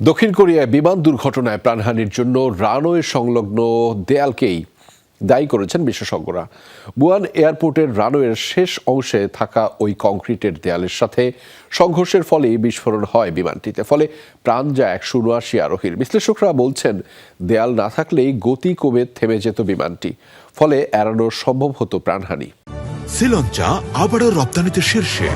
দক্ষিণ কোরিয়ায় বিমান দুর্ঘটনায় প্রাণহানির জন্য রানওয়ে সংলগ্ন দেয়ালকেই দায়ী করেছেন বিশেষজ্ঞরা। বুয়ান এয়ারপোর্টের রানওয়ের শেষ অংশে থাকা ওই কংক্রিটের দেয়ালের সাথে সংঘর্ষের ফলে বিস্ফোরণ হয় বিমানটিতে, ফলে প্রাণ যায় একশো উনআশি আরোহীর। বিশ্লেষকরা বলছেন, দেয়াল না থাকলেই গতি কমে থেমে যেত বিমানটি, ফলে এড়ানো সম্ভব হতো প্রাণহানি। শ্রীলঞ্চা আবারও রপ্তানিতে শীর্ষে।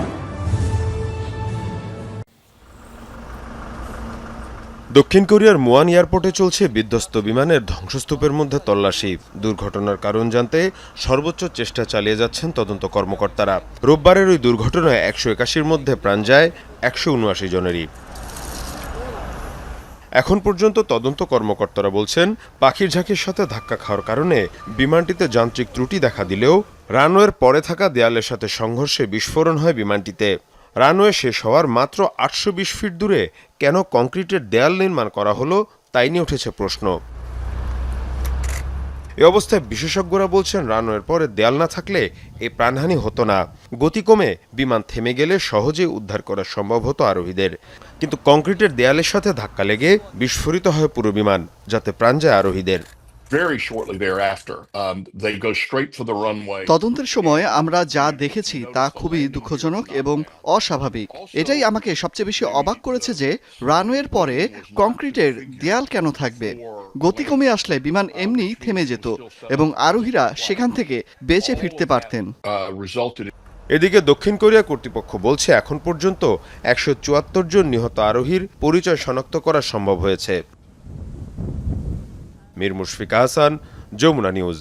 দক্ষিণ কোরিয়ার মুয়ান এয়ারপোর্টে চলছে বিধ্বস্ত বিমানের ধ্বংসস্তূপের মধ্যে তল্লাশি। দুর্ঘটনার কারণ জানতে সর্বোচ্চ চেষ্টা চালিয়ে যাচ্ছেন তদন্ত কর্মকর্তারা। রোববারের ওই দুর্ঘটনায় একশো একাশির মধ্যে প্রাণ যায় একশো উনআশি জনেরই। এখন পর্যন্ত তদন্ত কর্মকর্তারা বলছেন, পাখির ঝাঁকির সাথে ধাক্কা খাওয়ার কারণে বিমানটিতে যান্ত্রিক ত্রুটি দেখা দিলেও রানওয়ের পরে থাকা দেয়ালের সাথে সংঘর্ষে বিস্ফোরণ হয় বিমানটিতে। রানওয়ে শেষ হওয়ার মাত্র আটশো বিশ ফিট দূরে কেন কংক্রিটের দেয়াল নির্মাণ করা হলো তাই নিয়ে উঠেছে প্রশ্ন। এ অবস্থায় বিশেষজ্ঞরা বলছেন, রানওয়ের পরে দেয়াল না থাকলে এ প্রাণহানি হতো না। গতি কমে বিমান থেমে গেলে সহজেই উদ্ধার করা সম্ভব হতো আরোহীদের। কিন্তু কংক্রিটের দেয়ালের সাথে ধাক্কা লেগে বিস্ফোরিত হয় পুরো বিমান, যাতে প্রাণ যায় আরোহীদের। Very shortly thereafter. Um, they go straight for the runway. তদন্তের সময় আমরা যা দেখেছি তা খুবই দুঃখজনক এবং অস্বাভাবিক। এটাই আমাকে সবচেয়ে বেশি অবাক করেছে যে রানওয়ের পরে কংক্রিটের দেয়াল কেন থাকবে? গতি কমে আসলে বিমান এমনি থেমে যেত এবং আরোহীরা সেখান থেকে বেঁচে ফিরতে পারতেন। Uh, এদিকে দক্ষিণ কোরিয়া কর্তৃপক্ষ বলছে এখন পর্যন্ত একশো চুয়াত্তর জন নিহত আরোহীর পরিচয় শনাক্ত করা সম্ভব হয়েছে। মীর মুশফিক হাসান যমুনা নিউজ।